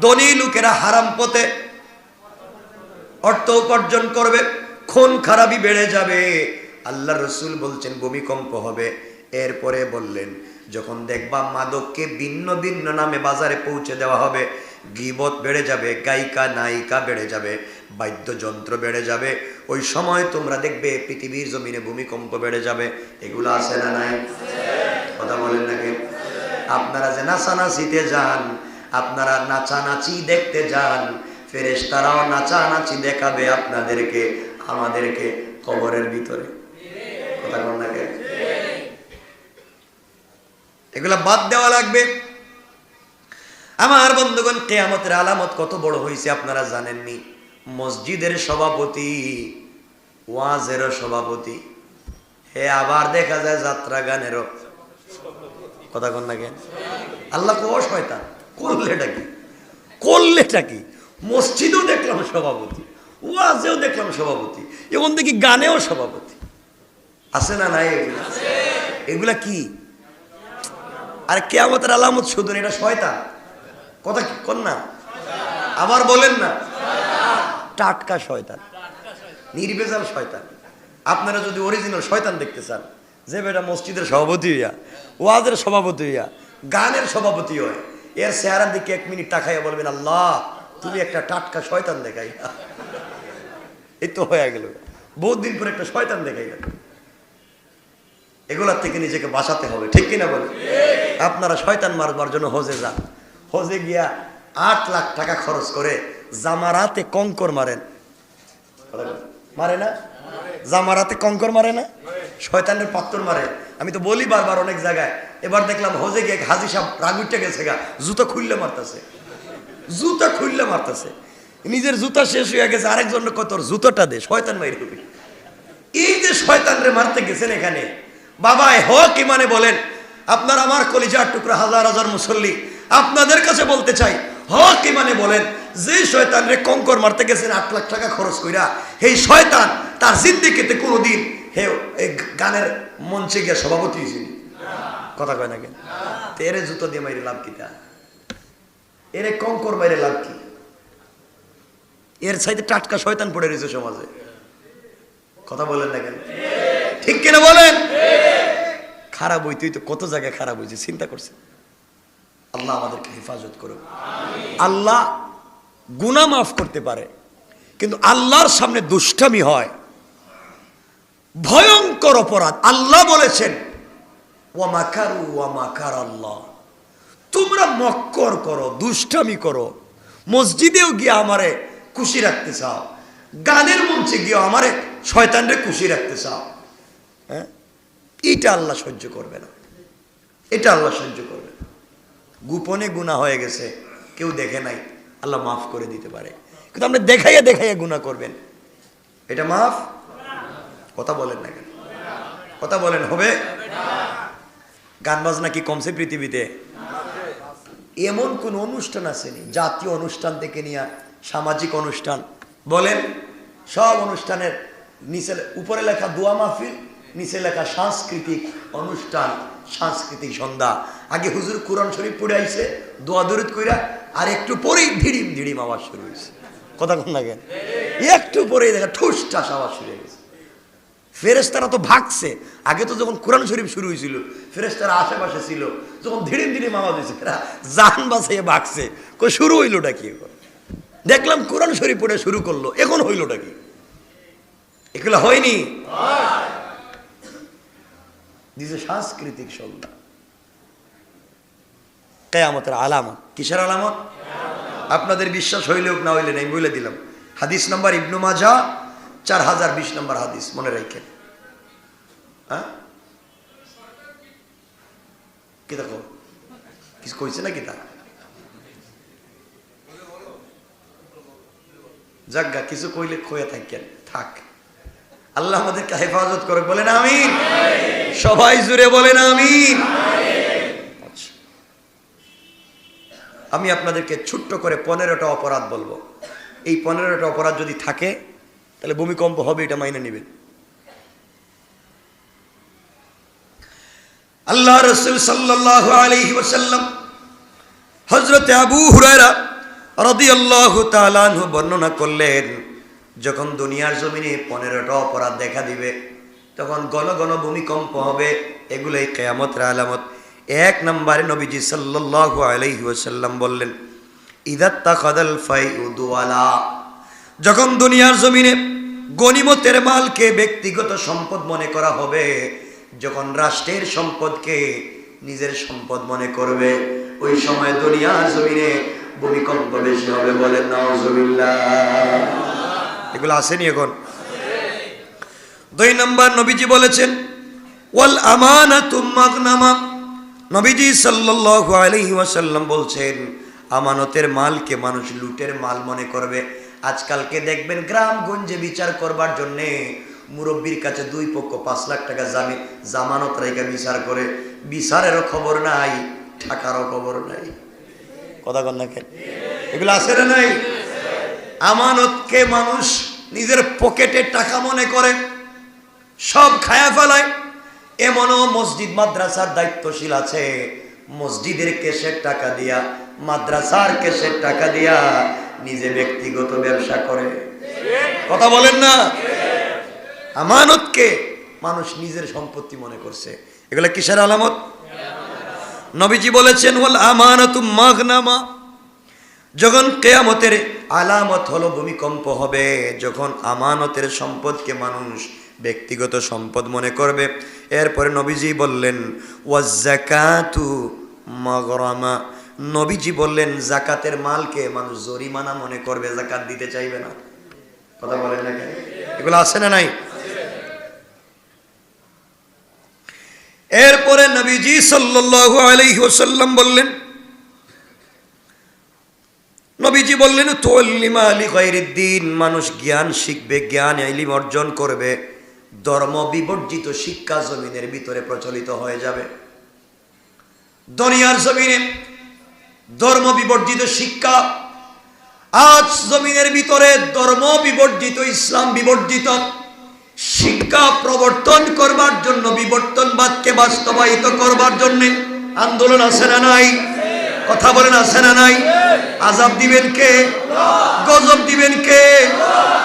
ধনী লোকেরা হারাম পথে অর্থ উপার্জন করবে, খুন খারাপই বেড়ে যাবে। আল্লাহ রসুল বলছেন, ভূমিকম্প হবে। এরপরে বললেন, যখন দেখবা মাদককে ভিন্ন ভিন্ন নামে বাজারে পৌঁছে দেওয়া হবে, গিবত বেড়ে যাবে, গায়িকা, নায়িকা বেড়ে যাবে, বাদ্যযন্ত্র বেড়ে যাবে। ওই সময় তোমরা দেখবে পৃথিবীর জমিনে ভূমিকম্প বেড়ে যাবে। এগুলো আছে না নাই? কথা বলেন নাকি আপনারা যে নাচানাচিতে যান আপনারা নাচানাচি দেখতে যান। ফেরেশ তারাও নাচানাচি দেখাবে আপনাদেরকে, আমাদেরকে কবরের ভিতরে। কথা এগুলা বাদ দেওয়া লাগবে। আমার বন্ধুগণ, কেয়ামতের আলামত কত বড় হয়েছে আপনারা জানেননি? মসজিদের সভাপতি ওয়াজেরও সভাপতি। হে আবার দেখা যায় যাত্রা গানেরও কথা কন না কেন আল্লাহ কো শয়তান। করলেটা কি? করলেটা কি? মসজিদেও দেখলাম সভাপতি, ওয়াজেও দেখলাম সভাপতি, এবং দেখি গানেও সভাপতি। আছে না নাই এগুলা? এগুলা কি? আর কে কেয়ামতের আলামত শুধু এটা শয়তান। কথা কি না? আবার বলেন না। টাটকা শয়তান, নির্বেজাল শয়তান। আপনারা যদি অরিজিনাল শয়তান দেখতে চান, যে বেটা মসজিদের সভাপতি হইয়া, ওয়াজের সভাপতি হইয়া, গানের সভাপতি হয়। এর চেহারার দিকে এক মিনিট তাকাইয়া বলবেন, আল্লাহ, তুমি একটা টাটকা শয়তান দেখাই এই তো হয়ে গেল। বহুত দিন পরে একটা শয়তান দেখাই গেল এগুলার থেকে নিজেকে বাঁচাতে হবে, ঠিক কিনা বলে আপনারা শয়তান মারবার জন্য হজে যান। হজে গিয়া আট লাখ টাকা খরচ করে জামারাতে কঙ্কর মারেন। মারে না? জামারাতে কঙ্কর মারে না? শয়তানের পাত্তর মারে। আমি তো বলি বারবার অনেক জায়গায় এবার দেখলাম হজে গিয়ে হাজি সাহেব রাগুইটা গেছে গা, জুতো খুললে মারতেছে। জুতা খুললে মারতেছে। নিজের জুতা শেষ হয়ে গেছে, আরেকজন কত জুতোটা দে, শয়তান মাইরে এই যে শয়তানরে মারতে গেছেন এখানে, বাবা হক ইমানে বলেন, আপনার আমার কলিজার টুকরা হাজার হাজার মুসল্লি, আপনাদের কাছে বলতে চাই, হক ইমানে বলেন, যে শয়তান রে কঙ্কর মারতে গেছেন, আট লাখ টাকা খরচ কইরা, এই শয়তান তার জিন্দিগিতে কোনোদিন হে গানের মঞ্চে গিয়ে সভাপতি হয়েছিল কথা কয় না কেন এরে জুতো দিয়ে মাইরে লাভ কিটা এরে কঙ্কর মাইরে লাভ কি? এর সাইডে টাটকা শয়তান পড়ে রয়েছে সমাজে। কথা বলেন না কেন? ঠিক কিনা বলেন? খারাপ হই, তুই তো কত জায়গায় খারাপ হয়েছে চিন্তা করছে আল্লাহ আমাদেরকে হেফাজত করুক। আল্লাহ গুনাহ মাফ করতে পারে, কিন্তু আল্লাহর সামনে দুষ্টামি হয়। ভয়ঙ্কর অপরাধ, আল্লাহ বলেছেন আল্লাহ তোমরা মক্কর করো, দুষ্টামি করো। মসজিদেও গিয়ে আমারে খুশি রাখতে চাও। গানের মঞ্চে গিয়ে আমারে শয়তানরে খুশি রাখতে চাও। হ্যাঁ? এটা আল্লাহ সহ্য করবে না। এটা আল্লাহ সহ্য করবে না। গোপনে গুণা হয়ে গেছে, কেউ দেখে নাই, আল্লাহ মাফ করে দিতে পারে। কিন্তু আপনি দেখাইয়া দেখাইয়া গুণা করবেন। এটা মাফ? কথা বলেন না কেন? কথা বলেন, হবে? গান বাজনা কি কমছে পৃথিবীতে? এমন কোন অনুষ্ঠান আসেনি, জাতীয় অনুষ্ঠান থেকে নিয়ে সামাজিক অনুষ্ঠান। বলেন, সব অনুষ্ঠানের নিচে উপরে লেখা দোয়া মাহফিল, নিচে লেখা সাংস্কৃতিক অনুষ্ঠান, সাংস্কৃতিক সন্ধ্যা। আগে হুজুর কোরআন শরীফ পড়ে আইছে, দোয়া দরুদ কইরা, আর একটু পরেই ধিড়িম ধিড়িম আওয়াজ শুরু হয়েছে কথা কোন লাগে একটু পরেই দেখা ঠুস ঠাস আওয়াজ শুরু হয়ে ফেরেস্তারা তো ভাগছে। আগে তো যখন কোরআন শরীফ শুরু হয়েছিল ফেরেস্তারা আশেপাশে ছিল যখন ধীরে ধীরে মামা দিয়েছে এরা জান বাসাইয়ে ভাগছে। কই শুরু হইলোটা কি এখন? দেখলাম কোরআন শরীফ পড়ে শুরু করল এখন হইলোটা কি? এগুলো হয়নি? দিছে সাংস্কৃতিক সন্ধ্যা কেয়ামতের আলামত। কিসের আলামত? আপনাদের বিশ্বাস হইলে হোক না হইলে নাই বলে দিলাম। হাদিস নাম্বার ইবনু মাজা চার হাজার বিশ নম্বর হাদিস মনে রাখেন। কিছু কইলে খয়ে থাকেন থাক আল্লাহ আমাদেরকে হেফাজত করে আমিন। সবাই জুড়ে বলেন আচ্ছা। আমি আপনাদেরকে ছোট্ট করে পনেরোটা অপরাধ বলব। এই পনেরোটা অপরাধ যদি থাকে, তাহলে ভূমিকম্প হবে, এটা মাইনে নেবেন। আল্লাহ রসুল সাল্লাহ আলহি ওসাল্লাম হজরতে আবু হুরায়রা রদিয়াল্লাহু তাআলাহু বর্ণনা করলেন, যখন দুনিয়ার জমিনে পনেরোটা অপরাধ দেখা দিবে, তখন গণ গণ ভূমিকম্প হবে, এগুলোই কেয়ামতের আলামত। এক নম্বরে নবীজি সাল্লাল্লাহু আলাইহি ওয়াসাল্লাম বললেন ইদাত্তা খাদাল ফাই উদুয়ালা যখন দুনিয়ার জমিনে গনিমতের মালকে ব্যক্তিগত সম্পদ মনে করা হবে যখন রাষ্ট্রের সম্পদকে নিজের সম্পদ মনে করবে, ওই সময় দুনিয়ার জমিনে ভূমিকম্প বেশি হবে নাউজুবিল্লাহ। এগুলো আসেনি এখন? দুই নম্বর নবীজি বলেছেন, ওয়াল আমানাতু মাগনামা। নবীজি সাল্লাল্লাহু আলাইহি ওয়াসাল্লাম বলছেন, আমানতের মালকে মানুষ লুটের মাল মনে করবে। আজকালকে দেখবেন গ্রামগঞ্জে বিচার করবার জন্য মুরব্বীর কাছে দুই পক্ষ পাঁচ লাখ টাকা জামি, জামানত রেখে বিচার করে। বিচারেরও খবর নাই টাকারও খবর নাই। কথা কন না এগুলো আছে না নাই? আমানতকে মানুষ নিজের পকেটে টাকা মনে করে, সব খায়া ফেলায়। এমনও মসজিদ মাদ্রাসার দায়িত্বশীল আছে। মসজিদের কেসের টাকা দিয়া, মাদ্রাসার কেসের টাকা দিয়া নিজে ব্যক্তিগত ব্যবসা করে। কথা বলেন না? আমানতকে মানুষ নিজের সম্পত্তি মনে করছে। এগুলা কিসের আলামত? নবীজি বলেছেন, ওয়াল আমানাতু মাগনামা। যখন কেয়ামতের আলামত হলো, ভূমিকম্প হবে, যখন আমানতের সম্পদকে মানুষ ব্যক্তিগত সম্পদ মনে করবে। এরপরে নবীজি বললেন ওয়াজাকাতু মাগরামা। নবীজি বললেন জাকাতের মালকে মানুষ জরিমানা মনে করবে জাকাত দিতে চাইবে না। কথা বলেন না এগুলো আছে না নাই? এরপরে নবীজি সাল্লাল্লাহু আলাইহি ওয়াসাল্লাম বললেন, নবীজি বললেন তোল্লিমা আলী মানুষ জ্ঞান শিখবে, জ্ঞান ইলিম অর্জন করবে, ধর্ম বিবর্জিত শিক্ষা জমিনের ভিতরে প্রচলিত হয়ে যাবে। দুনিয়ার জমিনে ধর্ম বিবর্জিত শিক্ষা, আজ জমিনের ভিতরে ধর্ম বিবর্জিত, ইসলাম বিবর্জিত শিক্ষা প্রবর্তন করবার জন্য বিবর্তনবাদকে বাস্তবায়িত করবার জন্য আন্দোলন আছে না নাই? কথা বলেন, আছে না নাই? আজাব দিবেন কে? গজব দিবেন কে?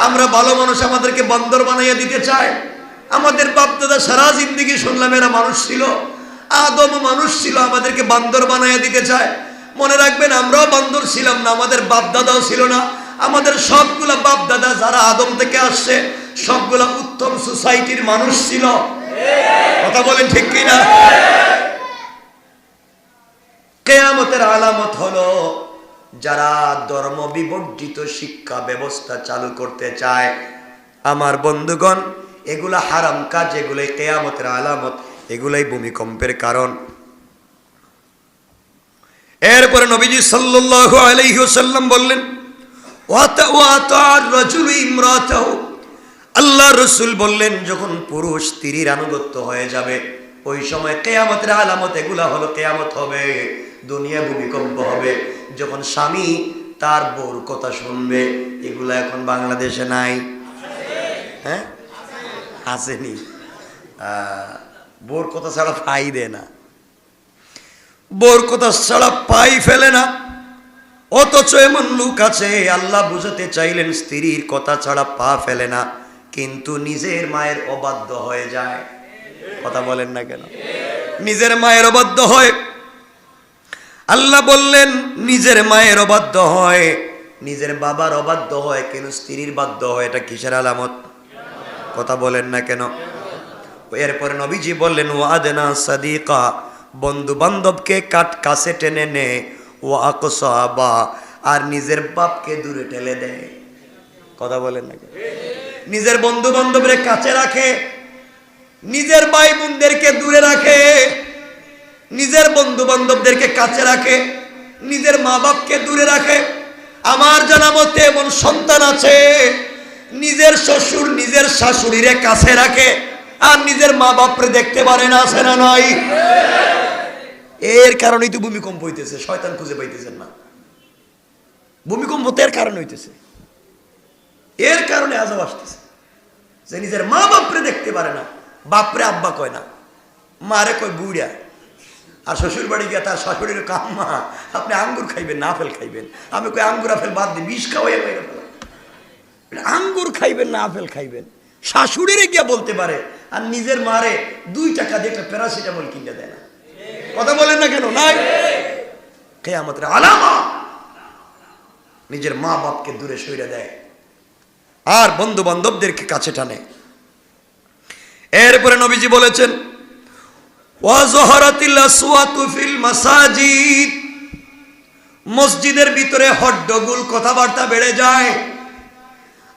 আমরা ভালো মানুষ আমাদেরকে বন্দর বানাইয়া দিতে চায় আমাদের বাপদাদা সারা জিন্দিগি শুনলাম এরা মানুষ ছিল, আদম মানুষ ছিল, আমাদেরকে বান্দর বানাইয়া দিতে চায়। মনে রাখবেন, আমরাও বান্দর ছিলাম না, আমাদের বাপ দাদাও ছিল না। আমাদের সবগুলা বাপ দাদা যারা আদম থেকে আসছে সবগুলা উত্তম সোসাইটির মানুষ ছিল। কথা বলেন ঠিক কিনা? কেয়ামতের আলামত হলো, যারা ধর্ম বিবর্জিত শিক্ষা ব্যবস্থা চালু করতে চায়, আমার বন্ধুগণ, এগুলা হারাম কাজ, এগুলোই কেয়ামতের আলামত, এগুলাই ভূমিকম্পের কারণ। এরপরে নবীজি সাল্লাল্লাহু আলাইহি ওয়াসাল্লাম বললেন ওয়াতা ওয়াতা রাজুলু ইমরাতাহু আল্লাহ রসুল বললেন, যখন পুরুষ স্ত্রীর আনুগত্য হয়ে যাবে, ওই সময় কেয়ামতের আলামত, এগুলা হলো কেয়ামত হবে, দুনিয়া ভূমিকম্প হবে। যখন স্বামী তার বউর কথা শুনবে, এগুলা এখন বাংলাদেশে নাই। হ্যাঁ? আসেনি। বউর কথা ছাড়া পাই দেয় না। বউর কথা ছাড়া পাই ফেলে না। অথচ এমন লোক আছে, আল্লাহ বুঝাতে চাইলেন, স্ত্রীর কথা ছাড়া পা ফেলে না। কিন্তু নিজের মায়ের অবাধ্য হয়ে যায়। কথা বলেন না কেন? নিজের মায়ের অবাধ্য হয়। আল্লাহ বললেন, নিজের মায়ের অবাধ্য হয়। নিজের বাবার অবাধ্য হয় কেন স্ত্রীর বাধ্য হয়। এটা কিসের আলামত? কথা বলেন না কেন? এরপরে নবীজি বললেন ও আদেনা সাদিকা বন্ধু বান্ধবকে কাট কাছে টেনে নে ও আকসা বা আর নিজের বাপকে দূরে ঠেলে দেয় কথা বলেন না কেন? নিজের বন্ধু বান্ধবরে কাছে রাখে, নিজের ভাই বোনদেরকে দূরে রাখে, নিজের বন্ধু বান্ধবদেরকে কাছে রাখে, নিজের মা বাপকে দূরে রাখে। আমার জানা মতে এমন সন্তান আছে, নিজের শ্বশুর নিজের শাশুড়িরে কাছে রাখে, আর নিজের মা বাপরে দেখতে পারে না, আছে না নাই? এর কারণেই তো ভূমিকম্প হইতেছে, শয়তান খুঁজে পাইতেছেন না। ভূমিকম্প তো এর কারণে হইতেছে। এর কারণে আজব আসতেছে। যে নিজের মা বাপরে দেখতে পারে না, বাপরে আব্বা কয় না। মারে কয় বুড়া আর শ্বশুর বাড়ি গিয়ে তার শাশুড়ির কাম্মা আপনি আঙ্গুর খাইবেন না আপেল খাইবেন। আমি কই, আঙ্গুর, আপেল বাদ দিই বিষ খাওয়াই মেরে আঙ্গুর খাইবেন না আপেল খাইবেন। শাশুড়িরে গিয়া বলতে পারে, আর নিজের মারে দুই টাকা দিয়ে একটা প্যারাসিটামল কিনে দেয় না। কথা বলেন না কেন? নাই। কেয়ামতের আলামা নিজের মা বাপকে দূরে সইরে দেয়। আর বন্ধু বান্ধবদেরকে কাছে টানে। এরপরে নবীজি বলেছেন মসজিদের ভিতরে হড্ডগুল কথাবার্তা বেড়ে যায়।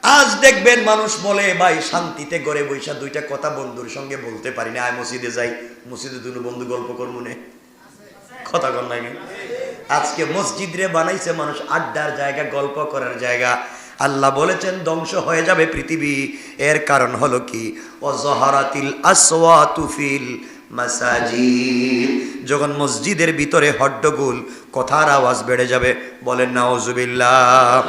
আজ দেখবেন মানুষ বলে, ভাই, শান্তিতে গড়ে বৈশা দুইটা কথা বন্ধুর সঙ্গে বলতে পারি না। আয় মসজিদে যাই। মসজিদে দুটো বন্ধু গল্প করব নে। কথা কর আজকে মসজিদ রে বানাইছে মানুষ আড্ডার জায়গা, গল্প করার জায়গা। আল্লাহ বলেছেন, ধ্বংস হয়ে যাবে পৃথিবী। এর কারণ হলো কি? অজহারাতিল আসওয়াতুফিল মাসাজিদ। যখন মসজিদের ভিতরে হড্ডগোল কথার আওয়াজ বেড়ে যাবে, বলেন, নাউজুবিল্লাহ।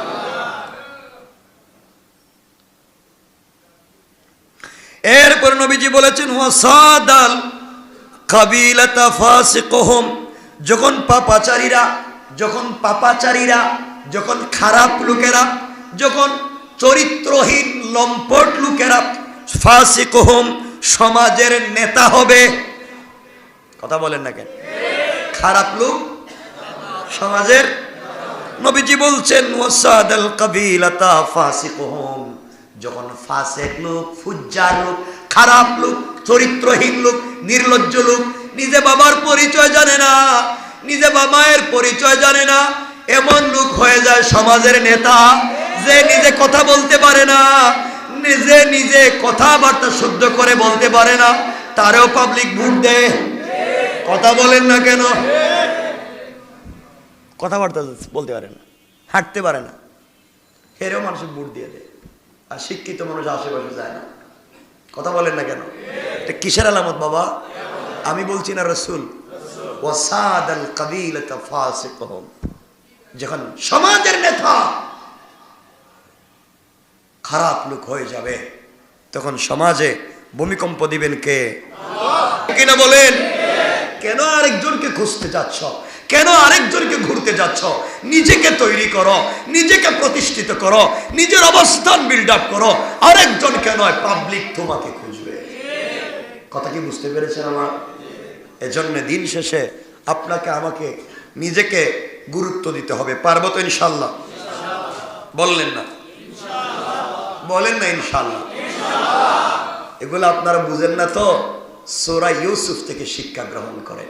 এরপর নবীজি বলেছেন ওয়াসাদাল কাবিলাতা ফাসিকহুম। যখন পাপাচারীরা যখন পাপাচারীরা, যখন খারাপ লোকেরা যখন চরিত্রহীন লম্পট লোকেরা ফাসিকহুম সমাজের নেতা হবে, কথা বলেন না কেন? খারাপ লোক সমাজের নবীজি বলছেন, ওয়াসাদাল কাবিলাতা ফাসিকহুম। যখন ফাসেক লোক, ফুজ্জার লোক, খারাপ লোক, চরিত্রহীন লোক, নির্লজ্জ লোক, নিজে বাবার পরিচয় জানে না, নিজে বাবায়ের পরিচয় জানে না, এমন লোক হয়ে যায় সমাজের নেতা। যে নিজে কথা বলতে পারে না। নিজে নিজে কথাবার্তা শুদ্ধ করে বলতে পারে না। তারেও পাবলিক ভোট দেয় কথা বলেন না কেন? কথাবার্তা বলতে পারে না, হাঁটতে পারে না। হেরেও মানুষ ভোট দিয়ে দেয় আর শিক্ষিত মানুষ আশেপাশে যায় না। কথা বলেন না কেন? এটা কিসের আলামত বাবা? আমি বলছি না রসুল। ওয়াসাদ আল কাবিল যখন সমাজের নেতা খারাপ লোক হয়ে যাবে। তখন সমাজে ভূমিকম্প দিবেন কে? কিনা বলেন? কেন আরেকজনকে খুঁজতে যাচ্ছ? কেন আরেকজনকে ঘুরতে যাচ্ছ? নিজেকে তৈরি করো নিজেকে প্রতিষ্ঠিত করো নিজের অবস্থান বিল্ড আপ করো। আরেকজনকে নয় পাবলিক তোমাকে খুঁজবে? কথা কি বুঝতে পেরেছেন আমার? এজন্য দিন শেষে আপনাকে আমাকে নিজেকে গুরুত্ব দিতে হবে। পারব তো ইনশাল্লাহ বললেন না। বলেন না ইনশাল্লাহ এগুলো আপনারা বুঝেন না তো? সোরা ইউসুফ থেকে শিক্ষা গ্রহণ করেন।